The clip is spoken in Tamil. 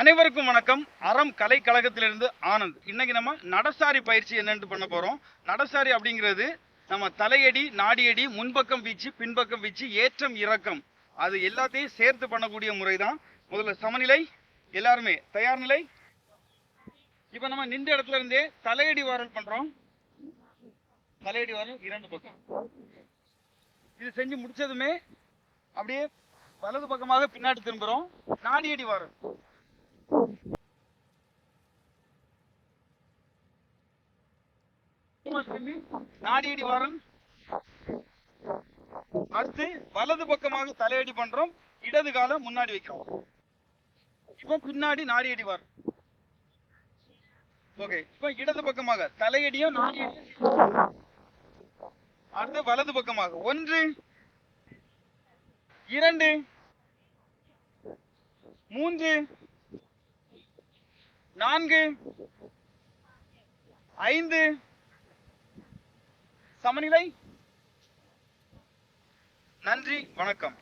அனைவருக்கும் வணக்கம். அறம் கலை கழகத்திலிருந்து ஆனந்த். இன்னைக்கு நம்ம நடசாரி பயிற்சி என்னென்று பண்ண போறோம். நடசாரி அப்படிங்கிறது நம்ம தலையடி நாடியடி முன்பக்கம் வீச்சு பின்பக்கம் வீச்சு ஏற்றம் இறக்கம். அது எல்லாத்தையும் சேர்த்து பண்ணக்கூடிய முறை தான் முதல்ல சமநிலை எல்லாருமே தயார் நிலை. இப்ப நம்ம நின்ற இடத்துல இருந்தே தலையடி வாரல் பண்றோம். தலையடி வாரல் இரண்டு பக்கம். இது செஞ்சு முடிச்சதுமே அப்படியே வலது பக்கமாக பின்னாடி திரும்புறோம். நாடியடி வாரல். நாடியடி வாரம். அடுத்து வலது பக்கமாக தலையடி பண்றோம். இடது காலம் முன்னாடி வைக்கிறோம். இப்போ பின்னாடி நாடியடி வாரம். ஓகே. இப்போ இடது பக்கமாக தலையடியும் நாடியடியும். அடுத்து வலது பக்கமாக ஒன்று இரண்டு மூன்று நான்கு. ஐந்து. சமநிலை. நன்றி வணக்கம்.